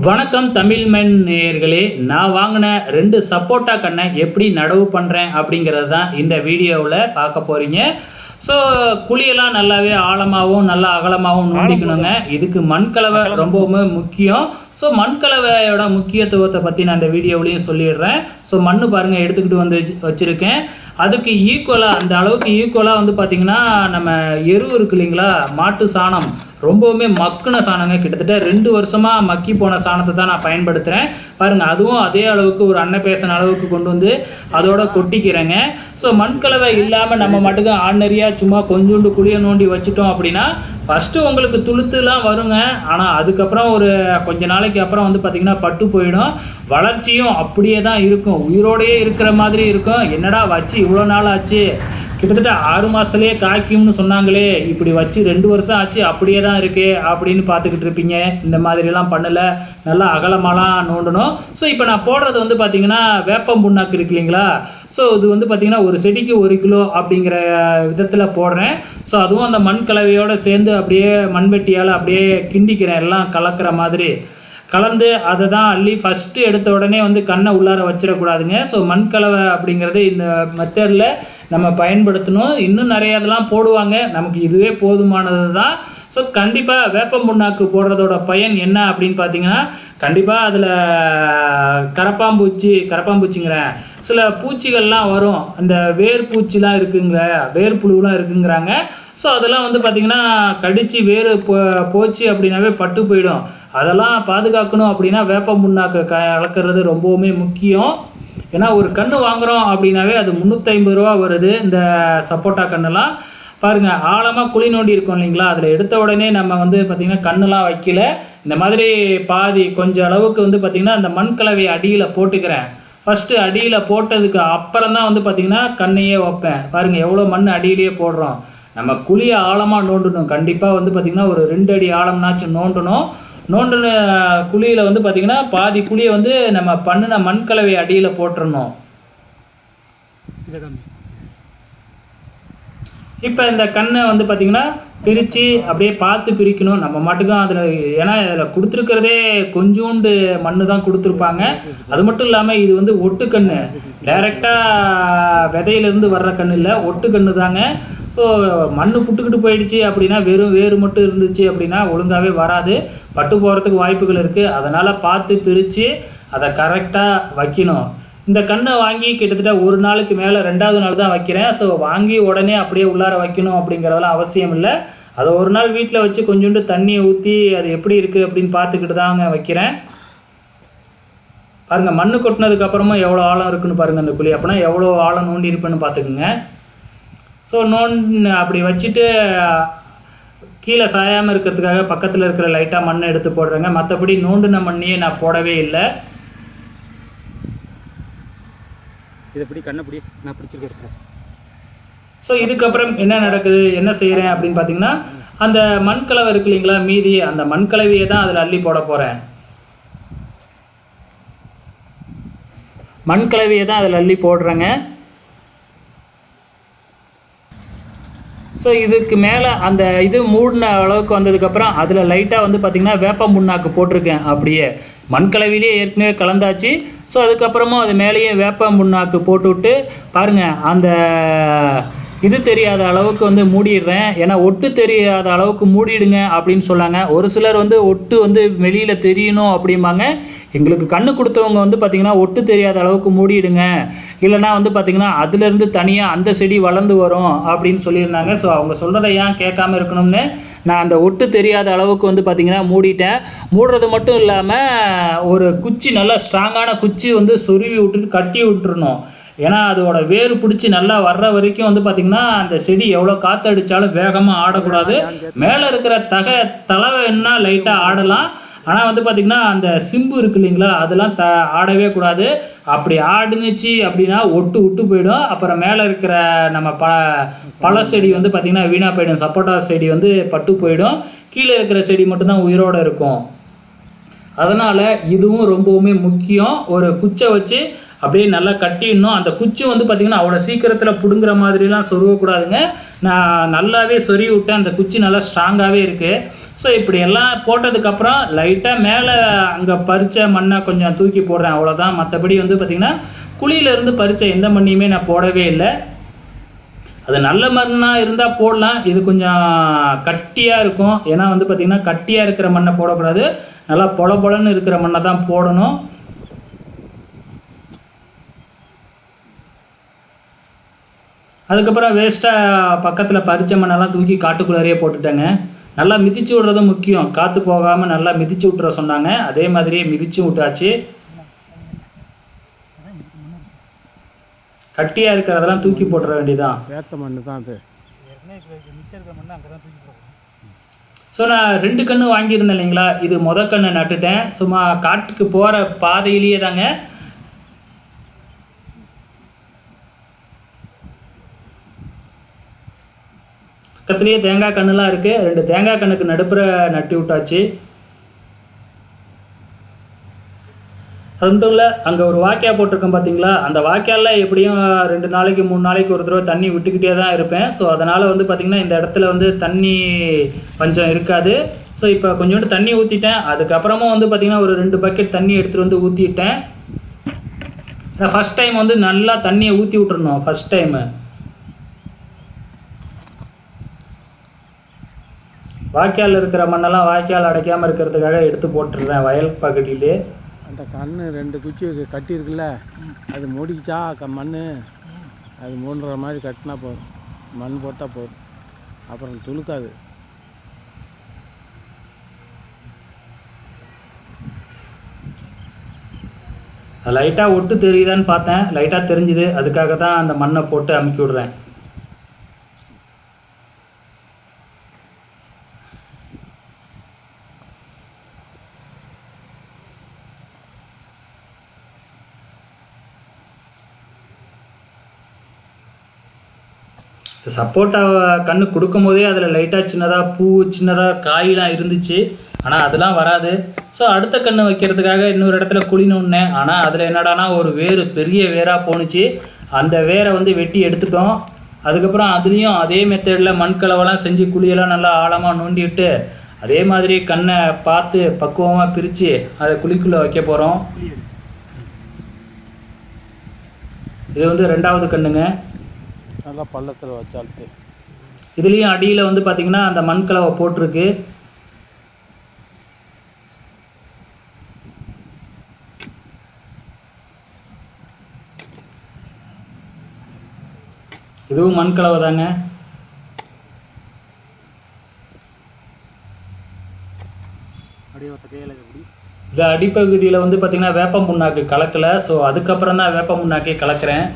வணக்கம் தமிழ் மென் நேயர்களே நான் வாங்கின ரெண்டு சப்போட்டா கண்ணை எப்படி நடவு பண்ணுறேன் அப்படிங்கிறது தான் இந்த வீடியோவில் பார்க்க போகிறீங்க ஸோ குழியெல்லாம் நல்லாவே ஆழமாகவும் நல்லா அகலமாகவும் நோண்டிக்கணுங்க. இதுக்கு மண்கலவை ரொம்பவுமே முக்கியம். ஸோ மண்கலவையோட முக்கியத்துவத்தை பற்றி நான் இந்த வீடியோவிலையும் சொல்லிடுறேன். ஸோ மண் பாருங்கள் எடுத்துக்கிட்டு வந்து வச்சு- வச்சுருக்கேன். அதுக்கு ஈக்குவலாக அந்த அளவுக்கு ஈக்குவலாக வந்து பார்த்திங்கன்னா நம்ம எரு இருக்கு இல்லைங்களா? மாட்டு சாணம். ரொம்பவுமே மக்குன சாணங்க. கிட்டத்தட்ட ரெண்டு வருஷமாக மக்கி போன சாணத்தை தான் நான் பயன்படுத்துகிறேன் பாருங்கள் அதுவும் அதே அளவுக்கு ஒரு அன்ன பேசின அளவுக்கு கொண்டு வந்து அதோட கொட்டிக்கிறேங்க. ஸோ மண்கலவை இல்லாமல் நம்ம மட்டுக்கும் ஆர்டினரியாக சும்மா கொஞ்சோண்டு குழிய நோண்டி வச்சுட்டோம் அப்படின்னா ஃபஸ்ட்டு உங்களுக்கு துளுத்துலாம் வருங்க. ஆனால் அதுக்கப்புறம் ஒரு கொஞ்ச நாளைக்கு அப்புறம் வந்து பார்த்திங்கன்னா பட்டு போயிடும். வளர்ச்சியும் அப்படியே தான் இருக்கும். உயிரோடையே இருக்கிற மாதிரி இருக்கும். என்னடா வச்சு இவ்வளோ நாள் ஆச்சு? கிட்டத்தட்ட ஆறு மாதத்துலேயே காய்க்கும்னு சொன்னாங்களே இப்படி வச்சு ரெண்டு வருஷம் ஆச்சு அப்படியே தான் இருக்கே அப்படின்னு பார்த்துக்கிட்டு இருப்பீங்க. இந்த மாதிரிலாம் பண்ணலை. நல்லா அகலமாலாம் நோண்டணும். ஸோ இப்போ நான் போடுறது வந்து பார்த்திங்கன்னா வேப்பம் புண்ணாக்கு இருக்கு இல்லைங்களா? ஸோ இது வந்து பார்த்திங்கன்னா ஒரு செடிக்கு ஒரு கிலோ அப்படிங்கிற விதத்தில் போடுறேன். ஸோ அதுவும் அந்த மண் கலவையோடு சேர்ந்து அப்படியே மண்வெட்டியால் அப்படியே கிண்டிக்கிறேன். எல்லாம் கலக்கிற மாதிரி. கலந்து அதை தான் அள்ளி ஃபஸ்ட்டு எடுத்த உடனே வந்து கண்ணை உள்ளார வச்சிடக்கூடாதுங்க. ஸோ மண் கலவை அப்படிங்கிறது இந்த மெத்தடில் நம்ம பயன்படுத்தணும். இன்னும் நிறைய இதெல்லாம் போடுவாங்க. நமக்கு இதுவே போதுமானது தான் ஸோ கண்டிப்பாக வேப்பம் புண்ணாக்கு போடுறதோட பயன் என்ன அப்படின்னு பார்த்தீங்கன்னா கண்டிப்பாக அதில் கரப்பாம்பூச்சி கரப்பாம்பூச்சிங்கிறேன் சில பூச்சிகள்லாம் வரும். அந்த வேர் பூச்சிலாம் இருக்குங்கிற வேர் புழுலாம் இருக்குங்கிறாங்க. ஸோ அதெல்லாம் வந்து பார்த்திங்கன்னா கடித்து வேர் போ போச்சு அப்படின்னாவே பட்டு போயிடும். அதெல்லாம் பாதுகாக்கணும் அப்படின்னா வேப்பம் புண்ணாக்கு க கலக்கிறது ரொம்பவுமே முக்கியம். ஏன்னா ஒரு கன்று வாங்குகிறோம் அப்படின்னாவே அது முந்நூற்றி ரூபா வருது இந்த சப்போட்டா கன்றுலாம் பாருங்கள் ஆழமாக குழி நோண்டி இருக்கோம் இல்லைங்களா? அதில் எடுத்த உடனே நம்ம வந்து பார்த்திங்கன்னா கண்ணுலாம் வைக்கல. இந்த மாதிரி பாதி கொஞ்சம் அளவுக்கு வந்து பார்த்திங்கன்னா அந்த மண் கலவையை அடியில் போட்டுக்கிறேன். ஃபஸ்ட்டு அடியில் போட்டதுக்கு அப்புறம் தான் வந்து பார்த்திங்கன்னா கண்ணையே வைப்பேன். பாருங்கள் எவ்வளோ மண் அடியிலேயே போடுறோம். நம்ம குழியை ஆழமாக நோண்டணும். கண்டிப்பாக வந்து பார்த்திங்கன்னா ஒரு ரெண்டு அடி ஆழம்னாச்சும் நோண்டணும். நோண்டின குழியில் வந்து பார்த்திங்கன்னா பாதி குழியை வந்து நம்ம பண்ணின மண் கலவை அடியில் போட்டுறணும். இப்போ இந்த கண்ணை வந்து பார்த்திங்கன்னா பிரித்து அப்படியே பார்த்து பிரிக்கணும். நம்ம மட்டுக்கும் அதில் ஏன்னா இதில் கொடுத்துருக்கிறதே கொஞ்சோண்டு மண்ணு தான் கொடுத்துருப்பாங்க. அது மட்டும் இல்லாமல் இது வந்து ஒட்டு கண்ணு டைரெக்டாக விதையிலேருந்து வர்ற கண்ணு இல்லை ஒட்டு கண்ணு தாங்க. ஸோ மண் புட்டுக்கிட்டு போயிடுச்சு அப்படின்னா வெறும் வேறு மட்டும் இருந்துச்சு அப்படின்னா ஒழுங்காகவே வராது. பட்டு போகிறதுக்கு வாய்ப்புகள் இருக்குது அதனால் பார்த்து பிரித்து அதை கரெக்டாக வைக்கணும். இந்த கண்ணை வாங்கி கிட்டத்தட்ட ஒரு நாளுக்கு மேலே ரெண்டாவது நாள் தான் வைக்கிறேன். ஸோ வாங்கி உடனே அப்படியே உள்ளார வைக்கணும் அப்படிங்கிறதெல்லாம் அவசியம் இல்லை. அதை ஒரு நாள் வீட்டில் வச்சு கொஞ்சோண்டு தண்ணியை ஊற்றி அது எப்படி இருக்குது அப்படின்னு பார்த்துக்கிட்டு தாங்க வைக்கிறேன். பாருங்கள் மண் கொட்டினதுக்கப்புறமா எவ்வளோ ஆழம் இருக்குன்னு பாருங்கள் அந்த குழி. அப்படின்னா எவ்வளோ ஆழம் நோண்டி இருப்பேன்னு பார்த்துக்குங்க. ஸோ நோன் அப்படி வச்சுட்டு கீழே சாயாமல் இருக்கிறதுக்காக பக்கத்தில் இருக்கிற லைட்டாக மண்ணை எடுத்து போடுறேங்க. மற்றபடி நோண்டுன மண்ணையே நான் போடவே இல்லை. இதை பிடி கண்ணை பிடி நான் பிடிச்சிருக்கேன் ஸோ இதுக்கப்புறம் என்ன நடக்குது என்ன செய்கிறேன் அப்படின்னு பார்த்தீங்கன்னா அந்த மண்கலவை இருக்கு இல்லைங்களா மீதி அந்த மண்கலவையை தான் அதில் அள்ளி போட போகிறேன் மண்கலவையை தான் அதில் அள்ளி போடுறேங்க. ஸோ இதுக்கு மேலே அந்த இது மூடின அளவுக்கு வந்ததுக்கப்புறம் அதில் லைட்டாக வந்து பார்த்திங்கன்னா வேப்பம் புண்ணாக்கு போட்டிருக்கேன் அப்படியே. மண்கலவிலேயே ஏற்கனவே கலந்தாச்சு. ஸோ அதுக்கப்புறமும் அது மேலேயே வேப்பம் புண்ணாக்கு போட்டுவிட்டு பாருங்கள் அந்த இது தெரியாத அளவுக்கு வந்து மூடிடுறேன். ஏன்னா ஒட்டு தெரியாத அளவுக்கு மூடிடுங்க அப்படின்னு சொன்னாங்க. ஒரு சிலர் வந்து ஒட்டு வந்து வெளியில் தெரியணும் அப்படிம்பாங்க. எங்களுக்கு கண்ணு கொடுத்தவங்க வந்து பார்த்திங்கன்னா ஒட்டு தெரியாத அளவுக்கு மூடிடுங்க. இல்லைனா வந்து பார்த்திங்கன்னா அதுலேருந்து தனியாக அந்த செடி வளர்ந்து வரும் அப்படின்னு சொல்லியிருந்தாங்க. ஸோ அவங்க சொல்கிறத ஏன் கேட்காம இருக்கணும்னு நான் அந்த ஒட்டு தெரியாத அளவுக்கு வந்து பார்த்திங்கன்னா மூடிட்டேன். மூடுறது மட்டும் இல்லாமல் ஒரு குச்சி நல்லா ஸ்ட்ராங்கான குச்சி வந்து சொருவி விட்டுட்டு கட்டி விட்டுறணும். ஏன்னா அதோட வேர் பிடிச்சி நல்லா வர்ற வரைக்கும் வந்து பார்த்திங்கன்னா அந்த செடி எவ்வளோ காற்றடிச்சாலும் வேகமாக ஆடக்கூடாது. மேலே இருக்கிற தகை தலை வேணா லைட்டாக ஆடலாம். ஆனால் வந்து பார்த்திங்கன்னா அந்த சிம்பு இருக்கு இல்லைங்களா அதெல்லாம் த ஆடவே கூடாது. அப்படி ஆடுனுச்சு அப்படின்னா ஒட்டு விட்டு போயிடும். அப்புறம் மேலே இருக்கிற நம்ம ப பழ செடி வந்து பார்த்திங்கன்னா வீணாக போயிடும். சப்போட்டா செடி வந்து பட்டு போயிடும். கீழே இருக்கிற செடி மட்டும்தான் உயிரோடு இருக்கும். அதனால் இதுவும் ரொம்பவுமே முக்கியம். ஒரு குச்சை வச்சு அப்படியே நல்லா கட்டிடணும். அந்த குச்சி வந்து பார்த்திங்கன்னா அவ்வளோ சீக்கிரத்தில் பிடுங்குற மாதிரிலாம் சொருகக்கூடாதுங்க. நான் நல்லாவே சொறி விட்டேன் அந்த குச்சி நல்லா ஸ்ட்ராங்காகவே இருக்குது ஸோ இப்படி எல்லாம் போட்டதுக்கப்புறம் லைட்டாக மேலே அங்கே பறித்த மண்ணை கொஞ்சம் தூக்கி போடுறேன். அவ்வளோதான் மற்றபடி வந்து பார்த்திங்கன்னா குழியிலேருந்து பறித்த எந்த மண்ணையுமே நான் போடவே இல்லை. அது நல்ல மண்ணாக இருந்தால் போடலாம். இது கொஞ்சம் கட்டியாக இருக்கும். ஏன்னா வந்து பார்த்திங்கன்னா கட்டியாக இருக்கிற மண்ணை போடக்கூடாது. நல்லா பொல பொலன்னு இருக்கிற மண்ணை தான் போடணும். அதுக்கப்புறம் வேஸ்ட்டாக பக்கத்தில் பறிச்ச மண்ணெல்லாம் தூக்கி காட்டுக்குள்ளாரையே போட்டுட்டேங்க. நல்லா மிதிச்சு விட்றதும் முக்கியம். காற்று போகாமல் நல்லா மிதிச்சு விட்ற சொன்னாங்க. அதே மாதிரியே மிதிச்சு விட்டாச்சு. கட்டியாக இருக்கிறதெல்லாம் தூக்கி போட்டுற வேண்டியதான் வேத்த மண் தான் அது. ஸோ நான் ரெண்டு கன்று வாங்கியிருந்தேன் இல்லைங்களா? இது முத கன்று நட்டுட்டேன். சும்மா காட்டுக்கு போகிற பாதையிலேயே தாங்க பக்கத்துலேயே தேங்காய் கன்றுலாம் இருக்குது ரெண்டு தேங்காய் கண்ணுக்கு நடுப்புற நட்டி விட்டாச்சு. அது மட்டும் இல்லை அங்கே ஒரு வாக்கியா போட்டிருக்கோம் பார்த்தீங்களா அந்த வாய்க்காலில் எப்படியும் ரெண்டு நாளைக்கு மூணு நாளைக்கு ஒரு தடவை தண்ணி விட்டுக்கிட்டே தான் இருப்பேன். ஸோ அதனால் வந்து பார்த்திங்கன்னா இந்த இடத்துல வந்து தண்ணி பஞ்சம் இருக்காது. ஸோ இப்போ கொஞ்சோண்டு தண்ணி ஊற்றிட்டேன் அதுக்கப்புறமும் வந்து பார்த்திங்கன்னா ஒரு ரெண்டு பக்கெட் தண்ணி எடுத்துகிட்டு வந்து ஊற்றிட்டேன் ஃபஸ்ட் டைம் வந்து நல்லா தண்ணியை ஊற்றி விட்டுருணும் ஃபஸ்ட் டைமு வாய்க்கால் இருக்கிற மண்ணெல்லாம் வாய்க்கால் அடைக்காமல் இருக்கிறதுக்காக எடுத்து போட்டுடுறேன் வயல் பகுதியிலே. அந்த கண்ணு ரெண்டு குச்சி கட்டி இருக்குல்ல அது மூடிக்கிச்சா க மண் அது மூடுற மாதிரி கட்டினா போதும். மண் போட்டால் போதும். அப்புறம் துளுக்காது. லைட்டாக ஒட்டு தெரியுதான்னு பார்த்தேன். லைட்டாக தெரிஞ்சுது. அதுக்காக தான் அந்த மண்ணை போட்டு அமுக்கி விடுறேன். சப்போட்டா கன்று கொடுக்கும் போதே அதில் லைட்டாக சின்னதாக பூ சின்னதாக காயெலாம் இருந்துச்சு. ஆனால் அதெல்லாம் வராது. ஸோ அடுத்த கன்று வைக்கிறதுக்காக இன்னொரு இடத்துல குழினோன்னேன் ஆனால் அதில் என்னடானா ஒரு வேர் பெரிய வேராக போணுச்சு. அந்த வேரை வந்து வெட்டி எடுத்துட்டோம். அதுக்கப்புறம் அதுலேயும் அதே மெத்தடில் மண்கலவெல்லாம் செஞ்சு குழியெல்லாம் நல்லா ஆழமாக நோண்டிவிட்டு அதே மாதிரி கண்ணை பார்த்து பக்குவமாக பிரித்து அதை குழிக்குள்ளே வைக்க போகிறோம் இது வந்து ரெண்டாவது கண்ணுங்க. நல்லா பள்ளத்தில் வச்சாலுக்கு இதுலேயும் அடியில் வந்து பார்த்திங்கன்னா அந்த மண்கலவை போட்டிருக்கு. இதுவும் தாங்க. ஒத்த கையில் எப்படி இது அடிப்பகுதியில் வந்து பார்த்திங்கன்னா வேப்பம் புண்ணாக்கு கலக்கலை. ஸோ அதுக்கப்புறம் தான் வேப்பம் புண்ணாக்கே கலக்கிறேன்.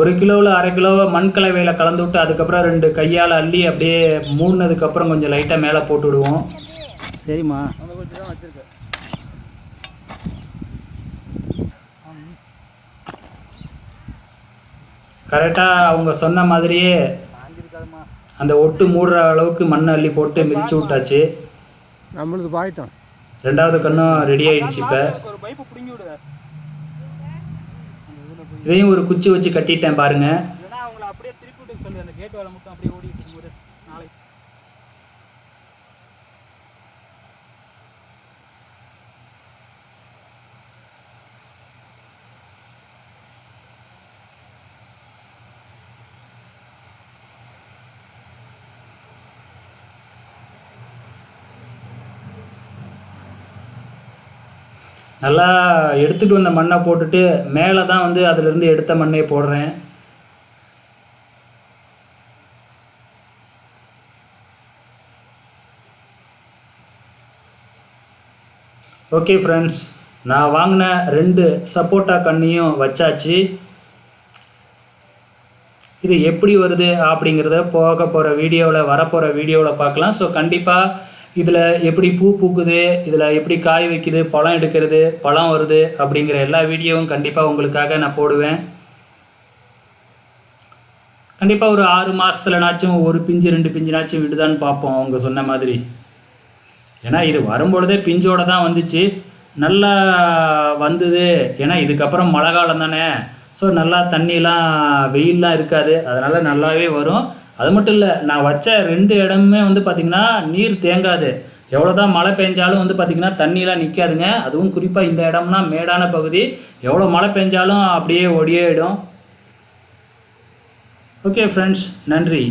ஒரு கிலோவில் அரை கிலோவை மண் கலவையில் கலந்து விட்டு அதுக்கப்புறம் ரெண்டு கையால் அள்ளி அப்படியே மூடினதுக்கப்புறம் கொஞ்சம் லைட்டாக மேலே போட்டு விடுவோம். சரிம்மா. கரெக்டாக அவங்க சொன்ன மாதிரியே அந்த ஒட்டு மூடுற அளவுக்கு மண் அள்ளி போட்டு மிதிச்சு விட்டாச்சு. நம்மளுக்கு பாயிட்டோம். ரெண்டாவது கண்ணும் ரெடி ஆயிடுச்சு இப்போ. ஒரு பிடுங்கி இதையும் ஒரு குச்சி வச்சு கட்டிட்டேன் பாருங்க. அவங்கள அப்படியே திருப்பி சொல்லு அந்த கேட் வேலை மட்டும் அப்படியே ஓடி இருக்கும்போது நாளைக்கு நல்லா எடுத்துட்டு வந்த மண்ணை போட்டுட்டு மேலே தான் வந்து அதிலிருந்து எடுத்த மண்ணே போடுறேன். ஓகே ஃப்ரெண்ட்ஸ் நான் வாங்கின ரெண்டு சப்போட்டா கண்ணையும் வச்சாச்சு. இது எப்படி வருது அப்படிங்கிறத போக போகிற வீடியோவில் வரப்போகிற வீடியோவில் பார்க்கலாம். ஸோ கண்டிப்பாக இதில் எப்படி பூ பூக்குது இதில் எப்படி காய் வைக்குது பழம் எடுக்கிறது பழம் வருது அப்படிங்கிற எல்லா வீடியோவும் கண்டிப்பாக உங்களுக்காக நான் போடுவேன். கண்டிப்பாக ஒரு ஆறு மாதத்துலனாச்சும் ஒரு பிஞ்சு ரெண்டு பிஞ்சுனாச்சும் விடுதான்னு பார்ப்போம் அவங்க சொன்ன மாதிரி. ஏன்னா இது வரும்பொழுதே பிஞ்சோடு தான் வந்துச்சு. நல்லா வந்தது. ஏன்னா இதுக்கப்புறம் மழை காலம் தானே. ஸோ நல்லா தண்ணிலாம் வெயிலெலாம் இருக்காது. அதனால் நல்லாவே வரும். அது மட்டும் இல்லை நான் வச்ச ரெண்டு இடமுமே வந்து பார்த்திங்கன்னா நீர் தேங்காது. எவ்வளோ தான் மழை பெஞ்சாலும் வந்து பார்த்திங்கன்னா தண்ணியெலாம் நிற்காதுங்க அதுவும் குறிப்பாக இந்த இடம்னா மேடான பகுதி. எவ்வளோ மழை பெஞ்சாலும் அப்படியே ஒடியிடும் ஓகே ஃப்ரெண்ட்ஸ் நன்றி.